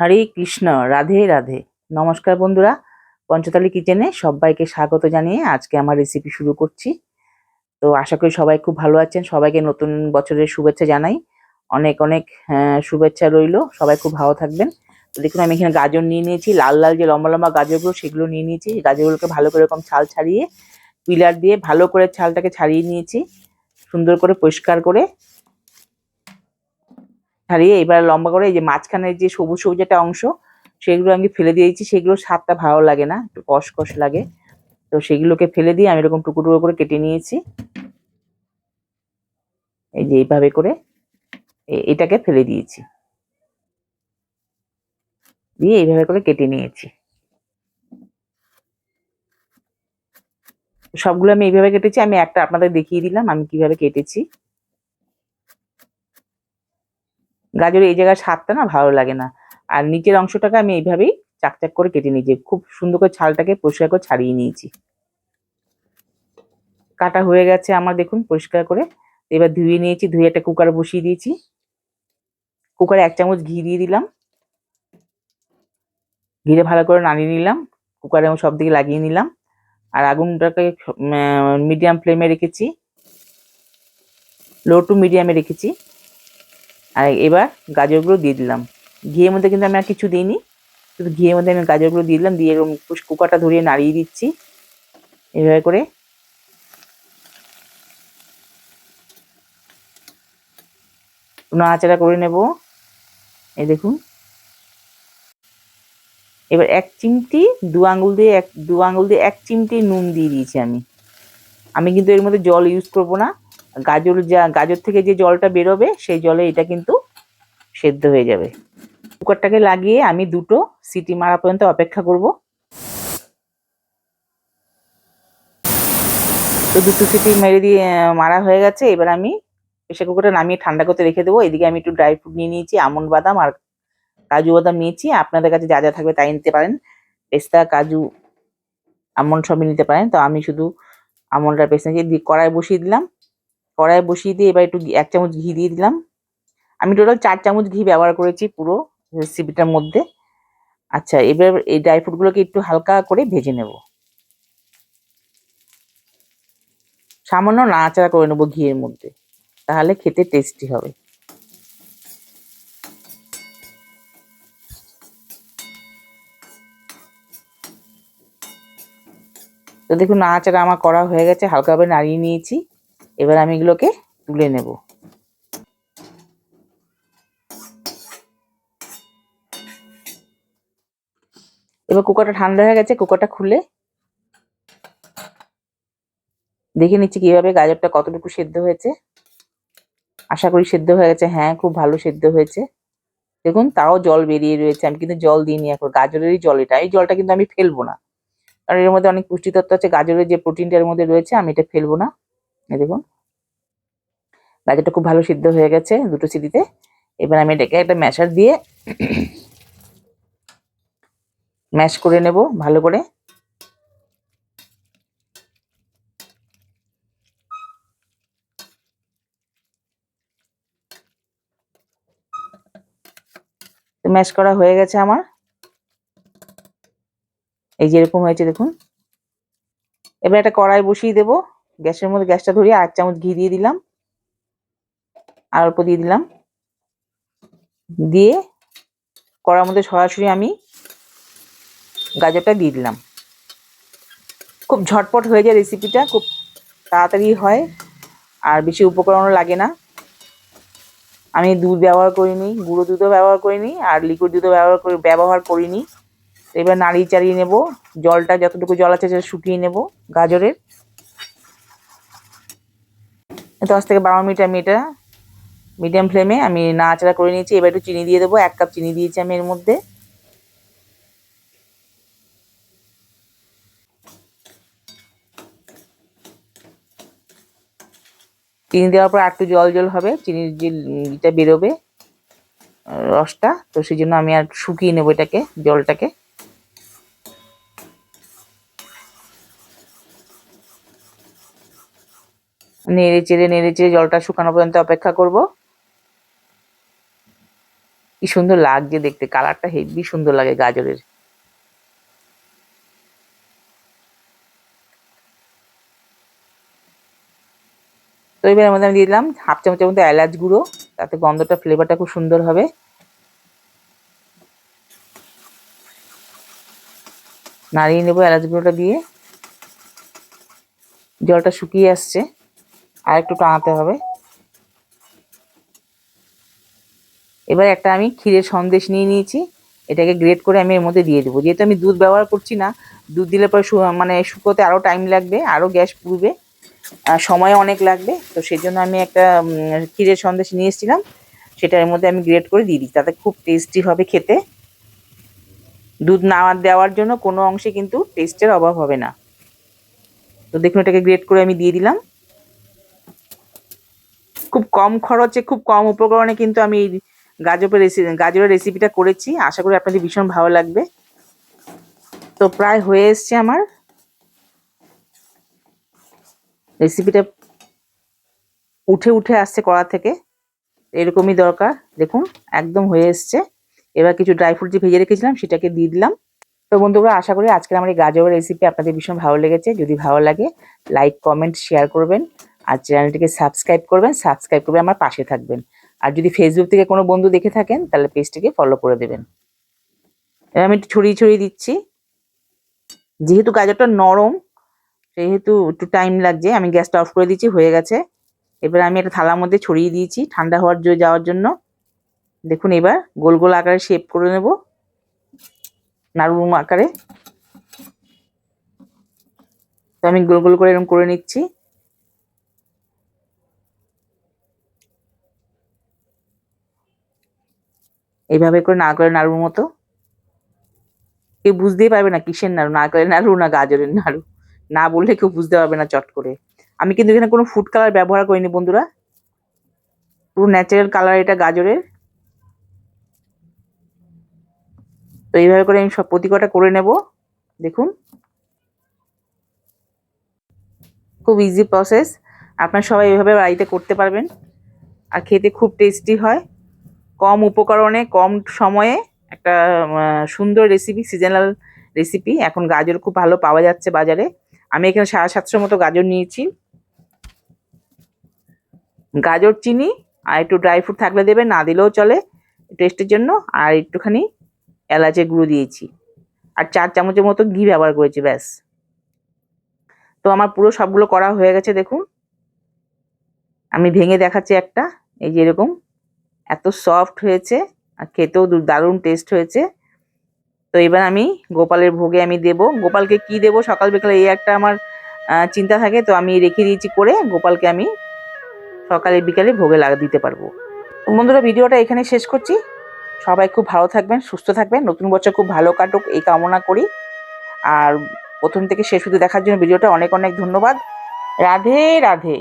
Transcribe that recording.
হরে কৃষ্ণ রাধে রাধে। নমস্কার বন্ধুরা পঞ্চতালি কিচেনে সবাইকে স্বাগত জানিয়ে আজকে আমার রেসিপি শুরু করছি। তো আশা করি সবাই খুব ভালো আছেন সবাইকে নতুন বছরের শুভেচ্ছা জানাই। অনেক অনেক আহ, শুভেচ্ছা রইল সবাই খুব ভালো থাকবেন। তো দেখুন আমি এখানে গাজর নিয়ে নিয়েছি লাল লাল যে লম্বা লম্বা গাজরগুলো সেগুলো নিয়ে নিয়েছি। গাজরগুলোকে ভালো করে এরকম ছাল ছাড়িয়ে পিলার দিয়ে ভালো করে ছালটাকে ছাড়িয়ে নিয়েছি। সুন্দর করে পরিষ্কার করে ছাড়িয়ে এবার লম্বা করে এই যে মাঝখানের যে সবুজ সবুজ একটা অংশ, সেগুলো আমি ফেলে দিয়েছি। সেগুলো স্বাদটা ভালো লাগে না, একটু কষ কষ লাগে। তো সেগুলোকে ফেলে দিয়ে আমি এরকম টুকরো টুকরো করে কেটে নিয়েছি। এই যে এইভাবে করে এটাকে ফেলে দিয়েছি। দিয়ে এইভাবে করে কেটে নিয়েছি। সবগুলো আমি এইভাবে কেটেছি। আমি একটা আপনাদের দেখিয়ে দিলাম আমি কীভাবে কেটেছি। গাজরের এই জায়গায় স্বাদটা না ভালো লাগে না। আর নিচের অংশটাকে আমি এইভাবেই চাকচাক করে কেটে নিয়েছি, খুব সুন্দর করে ছালটাকে পরিষ্কার করে ছাড়িয়ে নিয়েছি। কাটা হয়ে গেছে আমার, দেখুন, পরিষ্কার করে। এবার ধুয়ে নিয়েছি, ধুয়ে একটা কুকারে বসিয়ে দিয়েছি। কুকারে এক চামচ ঘি দিয়ে দিলাম। ঘিরে ভালো করে নাড়িয়ে নিলাম কুকারে আমি সব দিকে লাগিয়ে নিলাম। আর আগুনটাকে মিডিয়াম ফ্লেমে রেখেছি। লো টু মিডিয়ামে রেখেছি। আর এবার গাজরগুলো দিয়ে দিলাম। ঘিয়ের মধ্যে কিন্তু আমি আর কিছু দিইনি। শুধু ঘিয়ের মধ্যে আমি গাজরগুলো দিয়ে দিলাম, দিয়ে এরকম কুকারটা ধরিয়ে নাড়িয়ে দিচ্ছি। এভাবে করে। নাড়াচাড়া করে নেব। এই দেখুন। এবার এক চিমটি, দু আঙুল দিয়ে এক দু আঙুল দিয়ে এক চিমটি নুন দিয়ে দিয়েছি আমি। আমি কিন্তু এর মধ্যে জল ইউজ করব না। গাজর যা, গাজর থেকে যে জলটা বেরোবে, সেই জলে এটা কিন্তু সেদ্ধ হয়ে যাবে। কুকারটাকে লাগিয়ে আমি দুটো সিটি মারা পর্যন্ত অপেক্ষা করব। তো দুটো সিটি মেরে দিয়ে মারা হয়ে গেছে। এবার আমি প্রেশার কুকারটা নামিয়ে ঠান্ডা করতে রেখে দেবো। এদিকে আমি একটু ড্রাই ফ্রুট নিয়ে নিয়েছি আমন্ড বাদাম আর কাজু বাদাম নিয়েছি। আপনাদের কাছে যা যা থাকবে তাই নিতে পারেন। পেস্তা, কাজু আমন্ড সবই নিতে পারেন। তো আমি শুধু আমন্ড আর পেস্তা দিয়ে কড়াই বসিয়ে দিলাম। কড়াই বসিয়ে দিয়ে এবার একটু এক চামচ ঘি দিয়ে দিলাম। আমি টোটাল চার চামচ ঘি ব্যবহার করেছি পুরো রেসিপিটার মধ্যে। আচ্ছা এবার এই ড্রাই ফ্রুটগুলোকে একটু হালকা করে ভেজে নেব। সামান্য নাড়াচাড়া করে নেব ঘিয়ের মধ্যে, তাহলে খেতে টেস্টি হবে। তো দেখুন, নাড়াচাড়া আমার করা হয়ে গেছে, হালকাভাবে নাড়িয়ে নিয়েছি। এবার আমি এগুলোকে তুলে নেব। এবার কুকারটা ঠান্ডা হয়ে গেছে, কুকারটা খুলে দেখে নিচ্ছি কীভাবে গাজরটা কতটুকু সেদ্ধ হয়েছে। আশা করি সেদ্ধ হয়ে গেছে। হ্যাঁ খুব ভালো সেদ্ধ হয়েছে। দেখুন, তাও জল বেরিয়ে রয়েছে। আমি কিন্তু জল দিইনি এখন, গাজরেরই জল এটা। এই জলটা কিন্তু আমি ফেলব না। কারণ এর মধ্যে অনেক পুষ্টিতত্ত্ব আছে, গাজরের যে প্রোটিনটার মধ্যে রয়েছে, আমি এটা ফেলব না। দেখুন। গাজরটা খুব ভালো সিদ্ধ হয়ে গেছে দুটো সিটিতে এবার আমি এটাকে একটা ম্যাশার দিয়ে ম্যাশ করে নেব ভালো করে। ম্যাশ করা হয়ে গেছে আমার। এই যেরকম হয়েছে দেখুন। এবার একটা কড়াই বসিয়ে দেব। গ্যাসের মধ্যে গ্যাসটা ধরিয়ে এক চামচ ঘি দিয়ে দিলাম। আর অল্প দিয়ে দিলাম। দিয়ে কড়ার মধ্যে সরাসরি আমি গাজরটা দিয়ে দিলাম। খুব ঝটপট হয়ে যায় রেসিপিটা খুব তাড়াতাড়ি হয় আর বেশি উপকরণও লাগে না। আমি দুধ ব্যবহার করিনি, গুঁড়ো দুধও ব্যবহার করিনি আর লিকুইড দুধও ব্যবহার করি, ব্যবহার করিনি। এবার নাড়িয়ে চাড়িয়ে নেব, জলটা যতটুকু জল আছে সেটা শুকিয়ে নেব গাজরের। দশ থেকে বারো মিনিট আমি এটা মিডিয়াম ফ্লেমে আমি নাড়াচাড়া করে নিয়েছি। এবার একটু চিনি দিয়ে দেবো, এক কাপ চিনি দিয়েছি আমি এর মধ্যে। চিনি দেওয়ার পর একটু জল জল হবে, চিনির যে ইটা বেরোবে রসটা, তো সেই জন্য আমি আর শুকিয়ে নেব এটাকে, জলটাকে। নেড়ে চেড়ে নেড়ে চেড়ে জলটা শুকানো পর্যন্ত অপেক্ষা করব। কি সুন্দর লাগছে দেখতে, কালারটা হেভি সুন্দর লাগে গাজরের। তো এবার মধ্যে আমি দিয়ে দিলাম হাফ চামচের মধ্যে এলাচ গুঁড়ো, তাতে গন্ধটা ফ্লেভারটা খুব সুন্দর হবে। নাড়িয়ে নেব এলাচ গুঁড়োটা দিয়ে। জলটা শুকিয়ে আসছে। আর একটু টানাতে হবে। এবার একটা আমি ক্ষীরের সন্দেশ নিয়ে নিয়েছি। এটাকে গ্রেট করে আমি এর মধ্যে দিয়ে দেবো। যেহেতু আমি দুধ ব্যবহার করছি না, দুধ দিলে পরে মানে শুকোতে আরও টাইম লাগবে আরও গ্যাস পুড়বে সময় অনেক লাগবে। তো সেই জন্য আমি একটা ক্ষীরের সন্দেশ নিয়ে এসেছিলাম। সেটা এর মধ্যে আমি গ্রেট করে দিয়ে দিই। তাতে খুব টেস্টি হবে খেতে। দুধ না দেওয়ার জন্য কোনো অংশে কিন্তু টেস্টের অভাব হবে না। তো দেখুন এটাকে গ্রেট করে আমি দিয়ে দিলাম। কম খরচে, খুব কম উপকরণে কিন্তু আমি এই গাজরের রেসিপি গাজরের রেসিপিটা করেছি। আশা করি আপনাদের ভীষণ ভালো লাগবে। তো প্রায় হয়ে এসছে আমার রেসিপিটা উঠে উঠে আসছে কড়া থেকে। এরকমই দরকার। দেখুন, একদম হয়ে এসছে। এবার কিছু ড্রাই ফ্রুট যে ভেজে রেখেছিলাম, সেটাকে দিয়ে দিলাম। তো বন্ধুরা, আশা করি আজকের আমার এই গাজরের রেসিপি আপনাদের ভীষণ ভালো লেগেছে। যদি ভালো লাগে লাইক কমেন্ট শেয়ার করবেন। আর চ্যানেলটিকে সাবস্ক্রাইব করবেন, সাবস্ক্রাইব করবে আমার পাশে থাকবেন। আর যদি ফেসবুক থেকে কোনো বন্ধু দেখে থাকেন, তাহলে পেজটিকে ফলো করে দেবেন। এবার আমি একটু ছড়িয়ে ছড়িয়ে দিচ্ছি। যেহেতু গাজরটা নরম, সেহেতু একটু টাইম লাগছে, আমি গ্যাসটা অফ করে দিচ্ছি, হয়ে গেছে। এবার আমি একটা থালার মধ্যে ছড়িয়ে দিয়েছি, ঠান্ডা হওয়ার জন্য যাওয়ার জন্য। দেখুন এবার গোল গোল আকারে শেপ করে নেব নাড়ুম আকারে। তো আমি গোল গোল করে এরকম করে নিচ্ছি। এইভাবে করে নারকেলের নাড়ুর মতো? কেউ বুঝতেই পারবে না কিসের নাড়ু? নারকেলের নাড়ু না গাজরের নাড়ু? না বললে কেউ বুঝতে পারবে না চট করে। আমি কিন্তু এখানে কোনো ফুড কালার ব্যবহার করিনি বন্ধুরা। পুরো ন্যাচারাল কালার এটা গাজরের। তো এইভাবে করে আমি সব প্রতি কটা করে নেব। দেখুন। খুব ইজি প্রসেস আপনার সবাই এইভাবে বাড়িতে করতে পারবেন। আর খেতে খুব টেস্টি হয়। কম উপকরণে, কম সময়ে একটা সুন্দর রেসিপি সিজনাল রেসিপি এখন গাজর খুব ভালো পাওয়া যাচ্ছে বাজারে। আমি এখানে সাড়ে সাতশো মতো গাজর নিয়েছি। গাজর, চিনি আর একটু ড্রাই ফ্রুট থাকলে দেবে, না দিলেও চলে টেস্টের জন্য। আর একটুখানি এলাচের গুঁড়ো দিয়েছি। আর চার চামচের মতো ঘি ব্যবহার করেছি, ব্যাস। তো আমার পুরো সবগুলো করা হয়ে গেছে, দেখুন। আমি ভেঙে দেখাচ্ছি একটা, এই যে এরকম। এত সফট হয়েছে আর খেতেও দারুণ টেস্ট হয়েছে। তো এবার আমি গোপালের ভোগে আমি দেব। গোপালকে কি দেব? সকাল বিকালে এই একটা আমার চিন্তা থাকে, তো আমি রেখে দিয়েছি করে গোপালকে আমি সকালে বিকালে ভোগে লাগা দিতে পারব। বন্ধুরা, ভিডিওটা এখানে শেষ করছি। সবাই খুব ভালো থাকবেন, সুস্থ থাকবেন। নতুন বছর খুব ভালো কাটুক, এই কামনা করি। আর প্রথম থেকে শেষ অবধি দেখার জন্য ভিডিওটা অনেক অনেক ধন্যবাদ। রাধে রাধে।